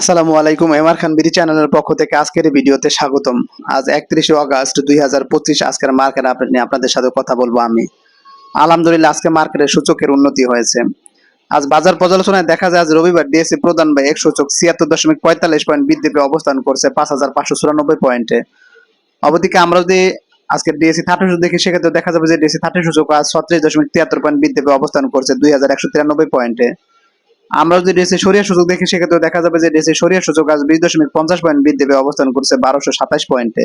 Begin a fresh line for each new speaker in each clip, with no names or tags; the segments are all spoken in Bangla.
আসসালামু আলাইকুম, এমআর খান বিডি চ্যানেলের পক্ষ থেকে আজকের ভিডিওতে স্বাগতম। আজ একত্রিশে আগস্ট দুই হাজার পঁচিশ, আজকের মার্কেট আপডেট নিয়ে আপনাদের সাথে কথা বলব আমি। আলহামদুলিল্লাহ, আজকে মার্কেটের সূচকের উন্নতি হয়েছে। আজ বাজার পর্যালোচনায় দেখা যায়, আজ রবিবার ডিএসসি প্রধান বা এক সূচক ছিয়াত্তর দশমিক পঁয়তাল্লিশ পয়েন্ট বৃদ্ধি পেয়ে অবস্থান করছে পাঁচ হাজার পাঁচশো চুরানব্বই পয়েন্টে। অবদিকে আমরা যদি আজকে ডিএসসি থার্টি সূচক দেখি, সেক্ষেত্রে দেখা যাবে যে ডিএসসি থার্টি সূচক আজ ছত্রিশ দশমিক তিয়াত্তর পয়েন্ট বৃদ্ধি পেয়ে অবস্থান করছে দুই হাজার একশো তিরানব্বই পয়েন্টে। আমরা যদি ডিএসসি সরিয়া সূচক দেখি, সেক্ষেত্রে দেখা যাবে যে ডিএসসি সরিয়া সূচক আজ বিশ দশমিক পঞ্চাশ পয়েন্ট বৃদ্ধি পেয়ে অবস্থান করছে বারোশো সাতাশ পয়েন্টে।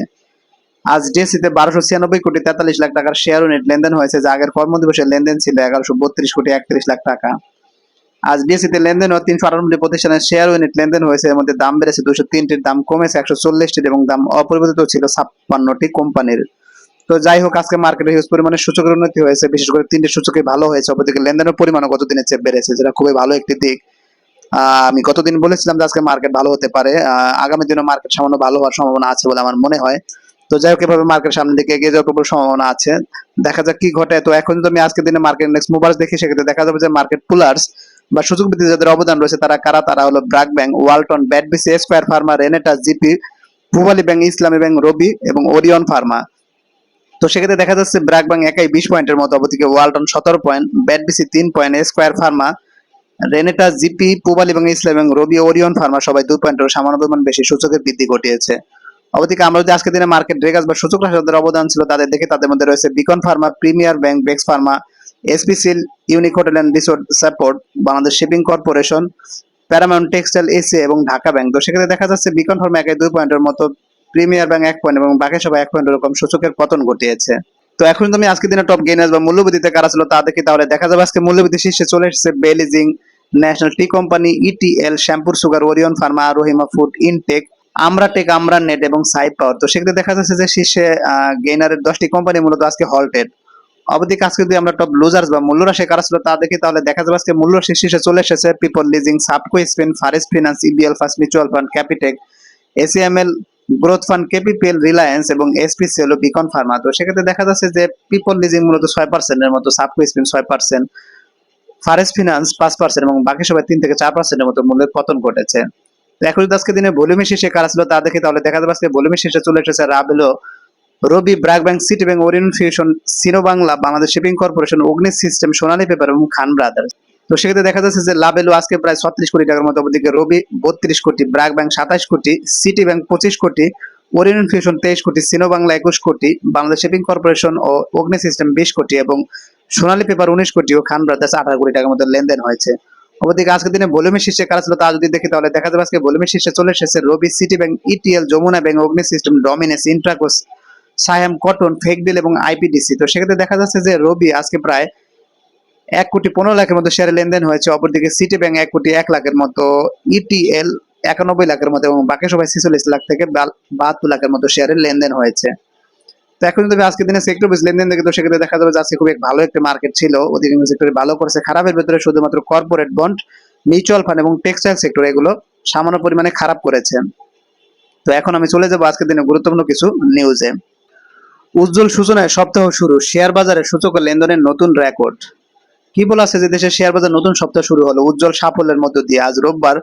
আজ ডিএসসিতে বারোশো ছিয়ানব্বই কোটি তেতাল্লিশ লাখ টাকার শেয়ার ইউনিট লেনদেন হয়েছে, যা আগের কর্মদিবসের লেনদেন ছিল এগারোশো বত্রিশ কোটি একত্রিশ লাখ টাকা। আজ ডিএসসিতে লেনদেন ও তিনশো আটানব্বই প্রতিষ্ঠানের শেয়ার ইউনিট লেনদেন হয়েছে, এর মধ্যে দাম বেড়েছে দুশো তিনটির, দাম কমেছে একশো চল্লিশটির এবং দাম অপরিবর্তিত ছিল ছাপ্পান্নটি কোম্পানির। তো যাই হোক, আজকে মার্কেটে হিউজ পরিমাণে সূচকের উন্নতি হয়েছে। বিশেষ করে তিনটি সূচকই ভালো হয়েছে। অপরদিকে লেনদেনের পরিমাণও গত দিনের চেয়ে বেড়েছে, যেটা খুবই ভালো একটি দিক। আমি গতদিন বলেছিলাম যে আজকে মার্কেট ভালো হতে পারে। আগামী দিনে মার্কেট সামান্য ভালো হওয়ার সম্ভাবনা আছে বলে আমার মনে হয়। তো যাই হোক, এভাবে মার্কেট সামনের দিকে এগিয়ে যাওয়ার প্রবল সম্ভাবনা আছে। দেখা যাক কি ঘটে। তো এখন যদি আমি আজকে দিনে মার্কেট ইন্ডেক্স মুভার্স দেখি, সেক্ষেত্রে দেখা যাবে যে মার্কেট পুলার্স বা সুযোগ বৃদ্ধি যাদের অবদান রয়েছে, তারা কারা? তারা হলো BRAC bank Walton BATBC Square Pharma Renata GP Pubali bank Islami bank Robi এবং ওরিয়ন ফার্মা তো সেক্ষেত্রে দেখা যাচ্ছে ব্র্যাক ব্যাংক একাই বিশ পয়েন্টের মতো অবদিকে ওয়ালটন সতেরো পয়েন্ট, ব্যাটবিসি তিন point Square Pharma, Renata, GP, Pubali এবং ইসলাম এবং রবি ওরিয়ন ফার্মা সবাই দুই পয়েন্টের সামান্য পরিমাণ বেশি সূচকের বৃদ্ধি ঘটিয়েছে। অবদিকে আমরা যদি আজকের দিনে মার্কেট ড্রেগাস বা সূচক রাশি যাদের অবদান ছিল তাদের দেখে তাদের মধ্যে রয়েছে Beacon Pharma, Premier bank, Bex Pharma, SPCL Unique hotel and resort support, Bangladesh shipping corporation, Paramount textile AC এবং ঢাকা ব্যাংক। তো সেক্ষেত্রে দেখা যাচ্ছে বিকন ফার্মা একাই দুই পয়েন্টের মতো প্রিমিয়ার ব্যাংক এক পয়েন্ট এবং বাকি সবাই এক পয়েন্ট এরকম সূচকের পতন ঘটিয়েছে। তো এখন তুমি আজকে দিনে টপ গেইনার্স বা মূল্যবৃদ্ধিতে কারা ছিল তা দেখি, তাহলে দেখা যাবে আজকে মূল্যবৃদ্ধি শীর্ষে চলে এসেছে বেলিজিং ন্যাশনাল টি কোম্পানি ইটিএল শ্যাম্পুর sugar Orion Pharma Rahima food intech Aamra tech Aamra net এবং সাইড পাওয়ার তো সেক্ষেত্রে দেখা যাচ্ছে যে শীর্ষে গেইনারের দশটি কোম্পানি মূলত আজকে হল্টেড অবদিকে আজকে যদি আমরা টপ লুজার্স বা মূল্যরাশি কারা ছিল তা দেখি, তাহলে দেখা যাবে আজকে মূল্যরাশি শীর্ষে চলে এসেছে People Leasing Sabco spin far east finance EBL first mutual fund Capitec ACML growth fund KPPL Reliance এবং এসপিসি হলো বিকন ফার্মা। তো সেক্ষেত্রে দেখা যাচ্ছে যে পিপল লিজিং মূলত ছয় পার্সেন্টের মতো, সাবকো স্পেন ছয় পার্সেন্ট ফারেস্ট ফিনান্স পাঁচ পার্সেন্ট এবং বাকি সবাই তিন থেকে চার পার্সেন্টের মতো মূল্যের পতন ঘটেছে। এখন যদি দিনে ভলিউমের শীর্ষে কারা ছিল তা দেখে তাহলে দেখা যাবে আজকে চলে এসেছে রাবেলো Robi BRAC bank City bank Orion fusion Sinobangla Bangladesh shipping corporation Agni system Sonali paper এবং খান ব্রাদার্স তো সেক্ষেত্রে দেখা যাচ্ছে যে লাভেলো আজকে প্রায় ছত্রিশ কোটি টাকার মতো ওদিকে রবি বত্রিশ কোটি ব্র্যাক ব্যাংক সাতাশ কোটি, সিটি ব্যাংক পঁচিশ কোটি, ওরিয়ন ফিউশন তেইশ কোটি, সিনো বাংলা একুশ কোটি, বাংলাদেশ শিপিং কর্পোরেশন ও অগ্নি সিস্টেম বিশ কোটি এবং সোনালী পেপার উনিশ কোটি ও খান ব্রাদার্স আঠারো কোটি টাকার মতো লেনদেন হয়েছে। অপরদিকে আজকের দিনে ভলিউমের শীর্ষে কারা ছিল তা যদি দেখি তাহলে দেখা যাবে আজকে ভলিউমের শীর্ষে চলে এসেছে Robi, City bank, ETL, Jamuna bank, Agni system, ডমিনেস, ইন্ট্রাকোস Saiham cotton ফেকবিল এবং আইপিডিসি। তো সেক্ষেত্রে দেখা যাচ্ছে যে রবি আজকে প্রায় এক কোটি পনেরো লাখের মতো শেয়ারে লেনদেন হয়েছে, অপরদিকে সিটি ব্যাংক এক কোটি এক লাখের মতো ইটিএল একানব্বই লাখের মতো এবং বাকি সবাই ছেচল্লিশ লাখ থেকে বাহাত্তর লাখের মতো শেয়ারের লেনদেন হয়েছে। তো এখন যদি আজকে দিনে সেক্টর বেস লেনদেন দেখে, তো সেক্ষেত্রে দেখা যাবে যে আজকে খুব ভালো একটা মার্কেট ছিল। অধিকাংশ সেক্টরে ভালো করেছে। খারাপের ভেতরে শুধুমাত্র কর্পোরেট বন্ড মিউচুয়াল ফান্ড এবং টেক্সটাইল সেক্টর এগুলো সামান্য পরিমাণে খারাপ করেছে। তো এখন আমি চলে যাব আজকের দিনে গুরুত্বপূর্ণ কিছু নিউজে উজ্জ্বল সূচনায় সপ্তাহ শুরু। শেয়ার বাজারে সূচক লেনদেনের নতুন রেকর্ড কি বলা আছে যে দেশের শেয়ার বাজার নতুন সপ্তাহ শুরু হলো? উজ্জ্বল সাফল্যের মধ্য দিয়ে আজ রোববার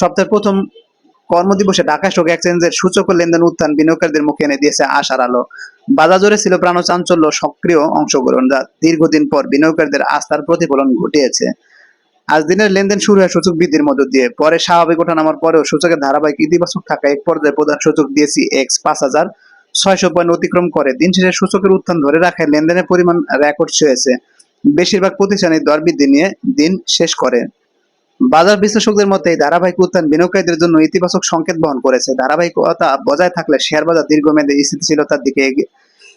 সপ্তাহের প্রথম কর্মদিবসে ঢাকা স্টক এক্সচেঞ্জের সূচক লেনদেন উত্থান বিনিয়োগকারীদের মুখে এনে দিয়েছে আশার আলো। বাজার জুড়ে ছিল প্রাণ চাঞ্চল্য সক্রিয় অংশগ্রহণ যা দীর্ঘদিন পর বিনিয়োগকারীদের আস্থার প্রতিফলন ঘটিয়েছে। আজ দিনের লেনদেন শুরু হয় সূচক বৃদ্ধির মধ্য দিয়ে, পরে স্বাভাবিক ওঠানামার পরেও সূচকের ধারাবাহিক ইতিবাচক থাকা এক পর্যায়ে প্রধান সূচক দিয়েছি এক্স পাঁচ হাজার ছয়শো পয়েন্ট অতিক্রম করে। দিন শেষে সূচকের উত্থান ধরে রাখায় লেনদেনের পরিমাণ রেকর্ড ছুঁয়েছে। বেশিরভাগ প্রতিষ্ঠানে দর বৃদ্ধি নিয়ে দিন শেষ করে। বাজার বিশ্লেষকদের মতে, এই ধারাবাহিক উত্থান বিনিয়োগকারীদের জন্য ইতিবাচক সংকেত বহন করেছে। ধারাবাহিকতা বজায় থাকলে শেয়ার বাজার দীর্ঘমেয়াদী স্থিতিশীলতার দিকে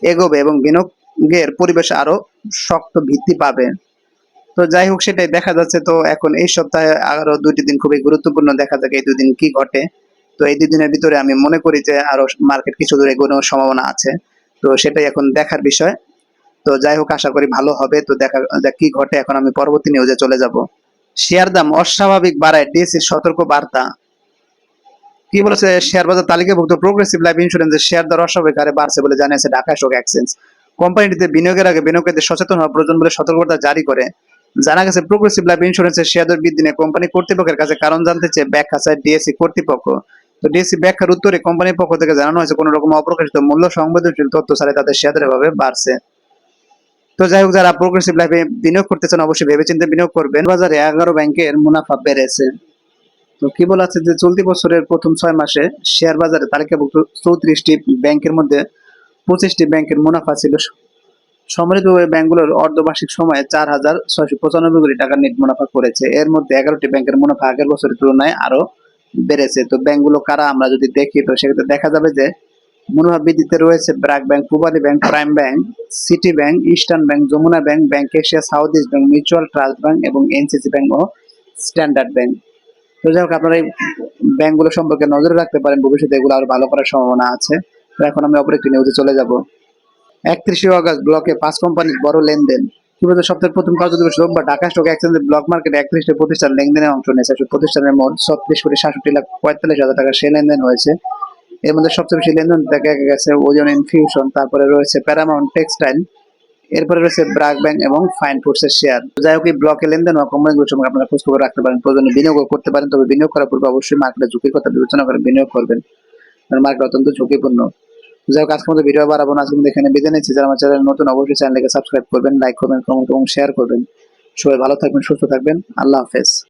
এগোবে এবং বিনিয়োগের পরিবেশ আরও শক্ত ভিত্তি পাবে। তো যাই হোক, সেটাই দেখা যাচ্ছে। তো এখন এই সপ্তাহে আরও দুটি দিন খুবই গুরুত্বপূর্ণ। দেখা যাক এই দুদিন কি ঘটে। তো এই দুই দিনের ভিতরে আমি মনে করি যে আরও মার্কেট কিছু দূরে এগোনোর সম্ভাবনা আছে। তো সেটাই এখন দেখার বিষয়। তো যাই হোক, আশা করি ভালো হবে। তো দেখা কি ঘটে, এখন আমি পরবর্তী নিউজে চলে যাব। শেয়ার দাম অস্বাভাবিক বাড়ায় ডিএসির সতর্ক বার্তা কি বলেছে শেয়ার বাজার তালিকাভুক্ত প্রোগ্রেসিভ লাইফ ইন্স্যুরেন্সের শেয়ার দর অস্বাভাবিক হারে বাড়ছে বলে জানিয়েছে ঢাকা স্টক এক্সচেঞ্জ কোম্পানিটিতে বিনিয়োগের আগে বিনিয়োগকারীদের সচেতন হওয়া প্রয়োজন বলে সতর্কবার্তা জারি করে। জানা গেছে প্রোগ্রেসিভ লাইফ ইন্স্যুরেন্সের শেয়ার দর বৃদ্ধি নিয়ে কোম্পানি কর্তৃপক্ষের কাছে কারণ জানতে চেয়ে ব্যাখ্যা চায় ডিএসসি কর্তৃপক্ষ। তো ডিএসসি ব্যাখ্যার উত্তরে কোম্পানির পক্ষ থেকে জানানো হয়েছে, কোনো রকম অপ্রকাশিত মূল্য সংবেদনশীল তথ্য ছাড়াই তাদের শেয়ার দর এভাবে বাড়ছে। তো যাই হোক, যারা প্রোগ্রেসিভ লাইফে বিনিয়োগ করতে চান, অবশ্যই ভেবে ভেবেচিন্তে বিনিয়োগ করবেন। বাজারে এগারো ব্যাংকের মুনাফা বেড়েছে। তো কি বলা আছে যে, চলতি বছরের প্রথম ছয় মাসে শেয়ার বাজারে তালিকাভুক্ত চৌত্রিশটি ব্যাংকের মধ্যে পঁচিশটি ব্যাংকের মুনাফা ছিল। ওই ব্যাংকগুলোর অর্ধবার্ষিক সময়ে চার হাজার ছয়শো পঁচানব্বই কোটি টাকার নেট মুনাফা করেছে। এর মধ্যে এগারোটি ব্যাংকের মুনাফা আগের বছরের তুলনায় আরও বেড়েছে। তো ব্যাংকগুলো কারা, আমরা যদি দেখি, তো সেক্ষেত্রে দেখা যাবে যে মুনাফা বৃদ্ধিতে রয়েছে BRAC bank, Pubali bank, Prime bank, City bank, Eastern bank, Jamuna bank bank Asia, South East bank, Mutual Trust bank এবং এনসিসি ব্যাংক ও স্ট্যান্ডার্ড ব্যাংক। তো যাই হোক, আপনারা এই ব্যাংকগুলো সম্পর্কে নজরে রাখতে পারেন, ভবিষ্যতে এগুলো আরও ভালো করার সম্ভাবনা আছে। তো এখন আমি অপর একটি নিউজে চলে যাব। একত্রিশে অগস্ট ব্লকে পাঁচ কোম্পানির বড় লেনদেন। কি বলতে সপ্তাহের প্রথম কার্য দিবস রোববার ঢাকা স্টক এক্সচেঞ্জের ব্লক মার্কেটে একত্রিশটি প্রতিষ্ঠান লেনদেনে অংশ নিয়েছে। প্রতিষ্ঠানের মোট ছত্রিশ কোটি সাতষট্টি লাখ পঁয়তাল্লিশ হাজার টাকা সে লেনদেন হয়েছে। এর মধ্যে সবচেয়ে বেশি লেনদেন দেখা গেছে ওজন ইনফিউশন তারপরে রয়েছে প্যারামাউন্ট টেক্সটাইল এরপরে রয়েছে ব্রাক ব্যাংক এবং ফাইন ফুডস এর শেয়ার যাই হোক, এই ব্লকে লেনদেন হওয়া কোম্পানিগুলোর সঙ্গে আপনারা খোঁজ খবর রাখতে পারেন, প্রয়োজনে বিনিয়োগ করতে পারেন, তবে বিনিয়োগ করার পূর্বে অবশ্যই মার্কেটের ঝুঁকির কথা বিবেচনা করে বিনিয়োগ করবেন। কারণ মার্কেট অত্যন্ত ঝুঁকিপূর্ণ। যাই হোক, আজকের মতো ভিডিও বাড়াবো না, আজকে এখানে বিদায় নিচ্ছি। যারা আমার চ্যানেল নতুন, অবশ্যই চ্যানেলকে সাবস্ক্রাইব করবেন লাইক করবেন কমেন্ট এবং শেয়ার করবেন। সবাই ভালো থাকবেন, সুস্থ থাকবেন। আল্লাহ হাফেজ।